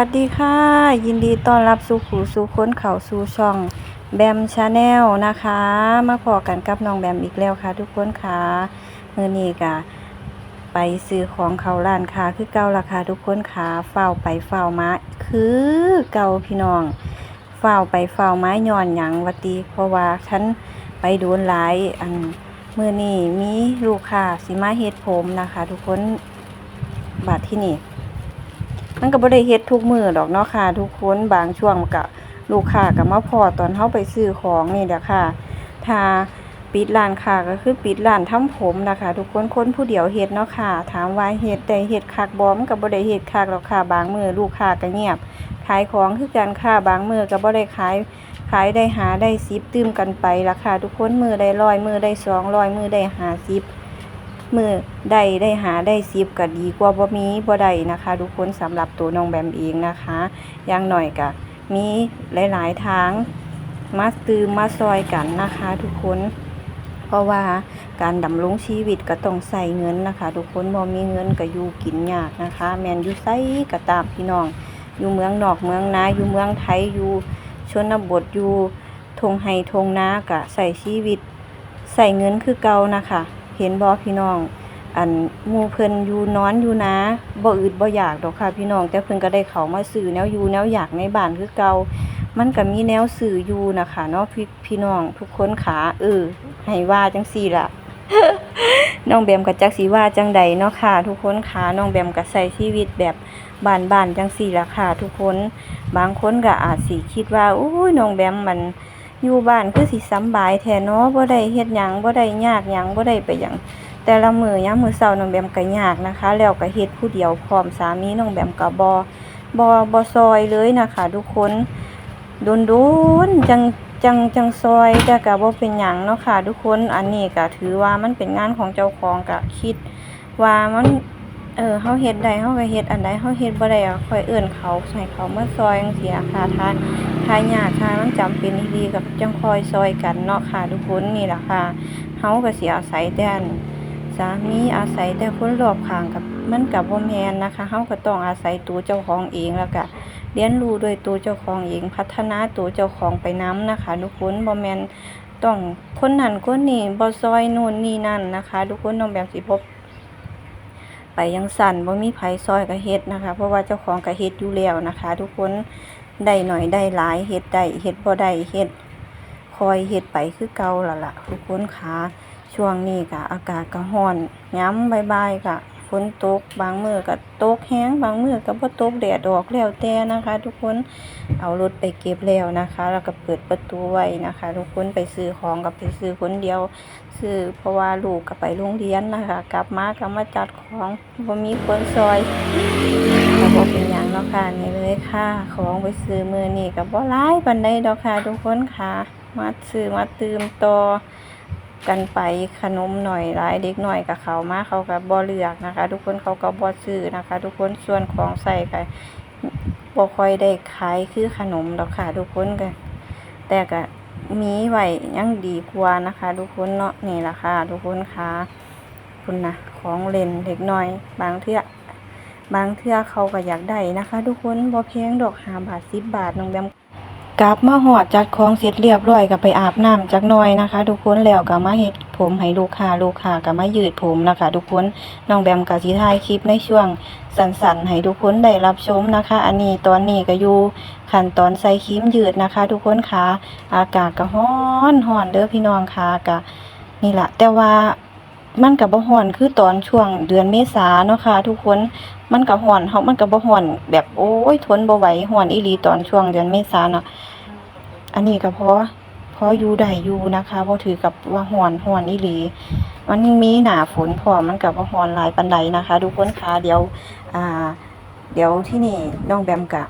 สวัสดีค่ะ ยินดีต้อนรับสู่ขู่สู่ค้นเขาสู่ช่องแบมชาแนลนะคะ มาพอกันกับน้องแบมอีกแล้วค่ะ ทุกคนค่ะมือนี้ก็ไปซื้อของเขาร้านค้าคือเก่าราคาทุกคนค่ะเฝ้าไปเฝ้ามาคือเก่าพี่น้องเฝ้าไปเฝ้าไมาย้อนหยังวัตีเพราะว่าฉันไปโดนหลายอันมือนี้มีลูกค้าสิมาเฮ็ดผมนะคะ ทุกคนบาทที่นี่ มันก็บ่ได้เฮ็ดทุกมือดอกเนาะค่ะ ทุกคนบางช่วงมันก็ลูกค้าก็มาพอตอนเฮาไปซื้อของนี่แหละค่ะ ถ้าปิดร้านค้าก็คือปิดร้านทำผมนะคะทุกคนคนผู้เดียวเฮ็ดเนาะค่ะ ถามว่าเฮ็ดได้เฮ็ดคักบ่มันก็บ่ได้เฮ็ดคักหรอกค่ะบางมือลูกค้าก็เงียบ ขายของคือกันค่ะบางมือก็บ่ได้ขายขายได้หาได้10ตื้มกันไปราคาทุกคนมือได้100มื้อได้200มื้อได้50 มือได้ได้หาได้ซิบก็ดีกว่าบ่มีบ่ได้นะคะ ทุกคนสำหรับตัวน้องแบมเองนะคะอย่างหน่อยก็มีหลาย ๆ ทางมาตื้มมาซอยกันนะคะ ทุกคนเพราะว่าการดำรงชีวิตก็ต้องใส่เงินนะคะ ทุกคนบ่มีเงินก็อยู่กินยากนะคะ แมนอยู่ไสก็ตามพี่น้อง อยู่เมืองนอกเมืองนาอยู่เมืองไทยอยู่ชนบทอยู่ทงไห้ทงนาก็ใส่ชีวิต ใส่เงินคือเก่านะคะ เห็นบ่พี่น้อง อันมูเพิ่นอยู่นอนอยู่นะบ่อึดบ่อยากดอกค่ะพี่น้อง แต่เพิ่นก็ได้เขามาซื้อแนวอยู่แนวอยากในบ้านคือเก่ามันก็มีแนวซื้ออยู่นะคะเนาะพี่พี่น้องทุกคนขาเออให้ว่าจังซี่ล่ะน้องแบมก็จักสิว่าจังใดเนาะค่ะ ทุกคนขาน้องแบมก็ใช้ชีวิตแบบบ้านจังซี่ละค่ะ ทุกคน บางคนก็อาจสิคิดว่าโอ้ยน้องแบมมัน อยู่บ้านคือสิสำบายแท้เนาะบ่ได้เฮ็ดหยังบ่ได้ยากหยังบ่ได้ไปหยังแต่ละมือยามมือเช้าน้องแบมก็ยากนะคะ แล้วก็เฮ็ดผู้เดียวพร้อมสามีน้องแบมก็บ่บ่บ่ซอยเลยนะคะทุกคนโดนจังจังจังซอยแต่ก็บ่เป็นหยังเนาะค่ะ ทุกคนอันนี้ก็ถือว่ามันเป็นงานของเจ้าของก็คิดว่ามัน เออเฮาเฮ็ดได้เฮาก็เฮ็ดอันใดเฮาเฮ็ดบ่ได้ก็ค่อยเอิ้นเขาให้เขามาซอยจังซี่ค่ะถ้าถ้ายากถ้ามันจำเป็นอีหลีกับจังคอยซอยกันเนาะค่ะทุกคนนี่แหละค่ะเฮาก็สิอาศัยแต่อันสามีอาศัยแต่คนรอบข้างกับมันกับบ่แม่นนะคะเฮาก็ต้องอาศัยตัวเจ้าของเองแล้วก็เรียนรู้ด้วยตัวเจ้าของเอง พัฒนาตัวเจ้าของไปนํนะคะทุกคนบ่แมนต้องคนนั้นคนนี้บ่ซอยนู่นนี่นั่นนะคะ ทุกคนน้องแบบสิพบ ไปยังสั่นบ่มีไผซอยกระเฮ็ดนะคะ เพราะว่าเจ้าของกระเฮ็ดอยู่แล้วนะคะ ทุกคนได้หน่อยได้หลายเฮ็ดได้เฮ็ดบ่ได้เฮ็ดคอยเฮ็ดไปคือเก่าล่ะล่ะทุกคนค่ะช่วงนี้ก็อากาศก็ร้อนย้ำบายๆก็ ฝนตกบางมือก็ตกแฮงบางมือก็บ่ตกแดดออกแล้วแต่นะคะ ทุกคนเอารถไปเก็บแล้วนะคะ แล้วก็เปิดประตูไว้นะคะ ทุกคนไปซื้อของก็ไปซื้อคนเดียวซื้อเพราะว่าลูกก็ไปโรงเรียนนะคะ กลับมาก็มาจัดของบ่มีคนซอยก็บ่เป็นหยังเนาะค่ะนี่เลยค่ะ ของไปซื้อมือนี้ก็บ่หลายปานใดดอกค่ะ ทุกคนค่ะมาซื้อมาตืมต่อ กันไปขนมหน่อยหลายเด็กหน่อยกับเขามาเขาก็บ่เลือกนะคะ ทุกคนเขาก็บ่ซื้อนะคะ ทุกคนส่วนของใส่ก็บ่ค่อยได้ขายคือขนมดอกค่ะ ทุกคนก็แต่ก็มีไว้ยังดีกว่านะคะ ทุกคนเนาะนี่ละค่ะ ทุกคนค่ะคุณนะของเล่นเด็กน้อย บางเทื่อบางเทื่อเขาก็อยากได้นะคะ ทุกคนบ่แพงดอก5บาท10บาทน้องแบม กลับมาหอดจัดของเสร็จเรียบร้อยก็ไปอาบน้ำจักหน่อยนะคะ ทุกคนแล้วก็มาเฮ็ดผมให้ลูกค้าลูกค้าก็มายืดผมนะคะ ทุกคนน้องแบมก็สิถ่ายคลิปในช่วงสั้นๆให้ทุกคนได้รับชมนะคะ อันนี้ตอนนี้ก็อยู่ขั้นตอนใส่ครีมยืดนะคะ ทุกคนค่ะอากาศก็ร้อนร้อนเด้อพี่น้องค่ะก็นี่แหละแต่ว่ามันก็บ่ฮ้อนคือตอนช่วงเดือนเมษาเนาะค่ะทุกคน มันก็ฮ้อนเฮามันก็บ่ฮ้อนแบบโอ้ยทนบ่ไหวฮ้อนอีหลีตอนช่วงเดือนเมษาเนาะอันนี้ก็พอพออยู่ได้อยู่นะคะบ่ถือกับว่าฮ้อนฮ้อนอีหลีมันมีหนาฝนพอมันก็บ่ฮ้อนหลายปานใดนะคะทุกคนค่ะเดี๋ยวอ่า เดี๋ยวที่นี่น้องแบมก็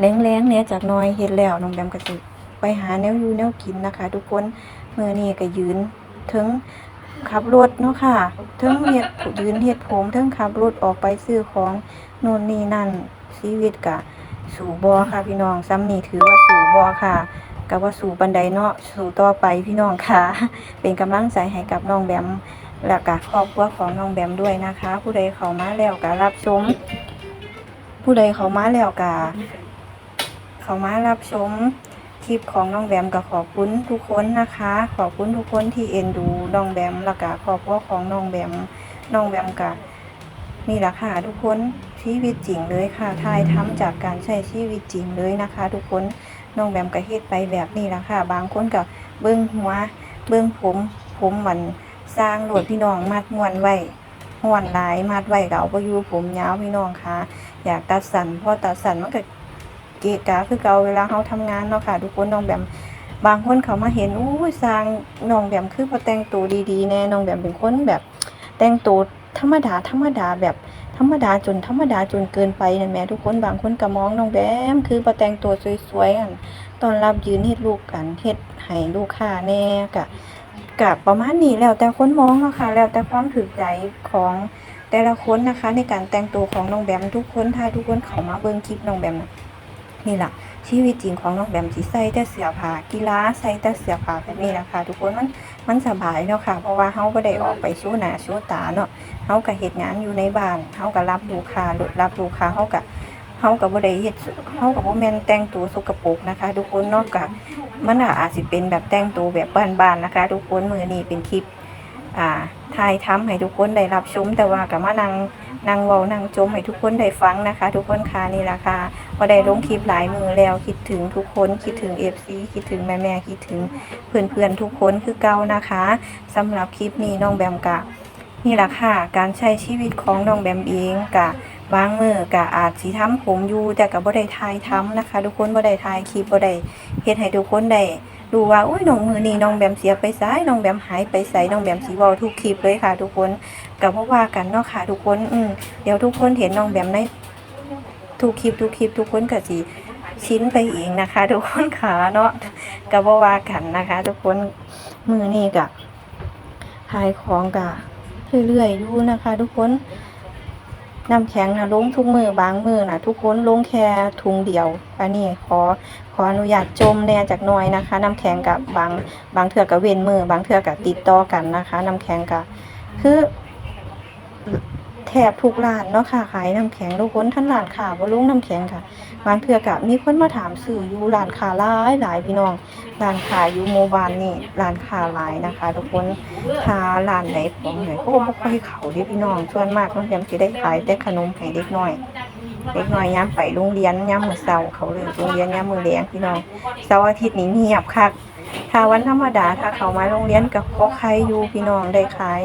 แรงๆเนี่ยจากน้อยเฮ็ดแล้วน้องแบมก็สิไปหาแนวอยู่แนวกินนะคะ ทุกคนมื้อนี้ก็ยืนถึง ขับรถเนาะค่ะเทิงเฮ็ดยืนเฮ็ดผมเทิงขับรถออกไปซื้อของโน่นนี่นั่นชีวิตกะ สู่บ่ค่ะพี่น้องซ้ำนี่ถือว่าสู่บ่ค่ะก็ว่าสู่บันไดเนาะสู่ต่อไปพี่น้องค่ะ เป็นกำลังใจให้กับน้องแบมและก็ครอบครัวของน้องแบมด้วยนะคะ ผู้ใดเขามาแล้วก็รับชม ผู้ใดเขามาแล้วก็เขามารับชม ลิปของน้องแบมก็ขอบคุณทุกคนนะคะ ขอบคุณทุกคนที่เอ็นดูน้องแบมแล้วก็ครอบครัวของน้องแบมน้องแบมก็นี่แหละค่ะทุกคนชีวิตจริงเลยค่ะทายทำจากการใช้ชีวิตจริงเลยนะคะ ทุกคนน้องแบมก็เฮ็ดไปแบบนี้ละค่ะ บางคนก็เบิ้งหัว เบิ้งผม ผมมันสร้างโหลดพี่น้องมัดมวนไว้ม้วนหลายมัดไว้ก็เอาไปอยู่ผมยาวพี่น้องค่ะ อยากตัดสันเพราะตัดสันมันก็ เกะกะคือเก่าเวลาเขาทำงานเนาะค่ะ ทุกคนน้องแบมบางคนเขามาเห็นอู้สร้างน้องแบมคือพอแต่งตัวดีๆแน่น้องแบมเป็นคนแบบ แต่งตัวธรรมดาธรรมดาแบบธรรมดาจนธรรมดาจนเกินไปนั่นแหม่ทุกคนบางคนก็มองน้องแบมคือพอแต่งตัวสวยๆกันตอนรับยืนเฮ็ดลูกกันเฮ็ดให้ลูกค้าแน่กะกะประมาณนี้แล้วแต่คนมองเนาะค่ะ แล้วแต่ความถูกใจของแต่ละคนนะคะ ในการแต่งตัวของน้องแบมทุกคนถ้าทุกคนเขามาเบิ่งคลิปน้องแบมนะ นี่แหละชีวิตจริงของน้องแบมสิใส่แต่เสื้อผ้ากีฬาใส่แต่เสื้อผ้าแบบนี้นะคะทุกคนมันมันสบายเนาะค่ะ เพราะว่าเฮาบ่ได้ออกไปชูหนาชูตาเนาะเฮาก็เฮ็ดงานอยู่ในบ้านเฮาก็รับลูกค้ารับลูกค้าเฮาก็เฮาก็บ่ได้เฮ็ดเฮาก็บ่แม่นแต่งตัวสกปรกนะคะ ทุกคนเนากมันอาจสิเป็นแบบแต่งตัวแบบบ้านๆนะคะ ทุกคนมือนี้เป็นคลิป อ่าถ่ายทำให้ทุกคนได้รับชมแต่ว่าก็มานั่ง นั่งเว้านั่งชมให้ทุกคนได้ฟังนะคะ ทุกคนค่ะนี่ล่ะค่ะพอได้ลงคลิปหลายมือแล้วคิดถึงทุกคนคิดถึง FC คิดถึงแม่ๆคิดถึงเพื่อนๆทุกคนคือเก่านะคะสำหรับคลิปนี้น้องแบมกะนี่แหละค่ะ การใช้ชีวิตของน้องแบมเองกะบางมือกะอาจสิทำผมอยู่แต่กับบ่ได้ทายทำนะคะ ทุกคนบ่ได้ทายคลิปบ่ได้เฮ็ดให้ทุกคนได้ ดูว่าอุ้ยน้องมือนี้น้องแบมเสียไปไสายน้องแบมหายไปไสน้องแบมสิเว้าทุกคลิปเลยค่ะ ทุกคนก็บ่ว่ากันเนาะค่ะ ทุกคนอืมเดี๋ยวทุกคนเห็นน้องแบมในทุกคลิปทุกคลิปทุกคนก็สิชินไปเองนะคะ ทุกคนขาเนาะก็บ่ว่ากันนะคะ ทุกคนมือนี้ก็ขายของก็เรื่อยๆอยู่นะคะ ทุกคน น้ำแข็งนะลงทุกมือบางมือนะทุกคนลงแค่ถุงเดียว อันนี้ขอขออนุญาตจมแน่จากน้อยนะคะ น้ำแข็งกับบางบางเถื่อกับเว้นมือบางเถื่อกับติดต่อกันนะคะ น้ำแข็งกับคือ แทบทุกร้านเนาะค่ะขายน้ำแข็งทุกคนท่านร้านข่าวว่าลงน้ำแข็งค่ะ บางเทือกับมีคนมาถามสื่ออยู่ร้านค้าหลายหลายพี่น้องร้านค้าอยู่โมบานนี่ร้านค้าหลายนะคะ ทุกคนถ้าร้านไหนของไหนก็บ่ค่อยเขาเด้พี่น้องส่วนมากน้องแยมสิได้ขายแต่ขนมให้เด็กน้อยเด็กน้อยยามไปโรงเรียนยามมื้อเช้าเขาเลยโรงเรียนยามมื้อแลงพี่น้องเสาร์อาทิตย์นี่เงียบคักถ้าวันธรรมดาถ้าเขามาโรงเรียนก็พอขายอยู่พี่น้องได้ขาย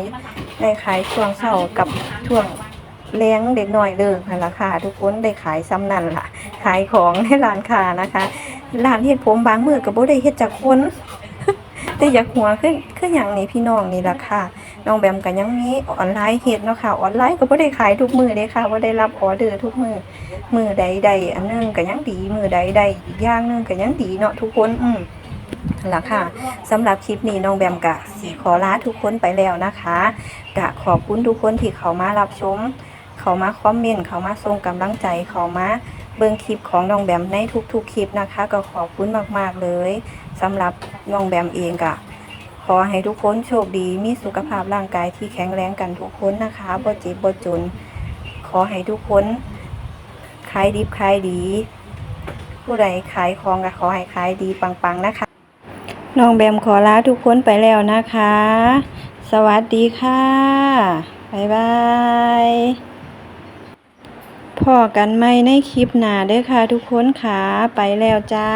ได้ขายช่วงเช้ากับช่วงแรงเด็กน้อยเด้อนั่นล่ะค่ะทุกคนได้ขายซ้ำนั่นล่ะ ขายของในร้านค้านะคะร้านเฮ็ดผมบางมือก็บ่ได้เฮ็ดจากคนแต่อยากหัวขึ้นคืออย่างนี้พี่น้องนี่ล่ะค่ะน้องแบมก็ยังมีออนไลน์เฮ็ดเนาะค่ะออนไลน์ก็บ่ได้ขายทุกมือเด้ค่ะบ่าได้รับออเดอร์ทุกมือมือใดใดอันหนึงก็ยังดีมือใดใดอีกอย่างหนึงก็ยังดีเนาะทุกคนอืมนั่น ล่ะค่ะสำหรับคลิปนี้น้องแบมก็สิขอลาทุกคนไปแล้วนะคะก็ขอบคุณทุกคนที่เข้ามารับชม เข้ามาคอมเมนต์เข้ามาส่งกำลังใจเข้ามาเบิ่งคลิปของน้องแบมในทุกๆคลิปนะคะ ก็ขอบคุณมากๆเลยสำหรับน้องแบมเองก็ขอให้ทุกคนโชคดีมีสุขภาพร่างกายที่แข็งแรงกันทุกคนนะคะบ่เจ็บบ่จน ขอให้ทุกคนขายดิบขายดี ผู้ใดขายของก็ขอให้ขายดีปังๆนะคะ น้องแบมขอลาทุกคนไปแล้วนะคะ สวัสดีค่ะ บ๊ายบายพอกันไหมในคลิปหน้าเด้อค่ะทุกคนค่ะ ไปแล้วจ้า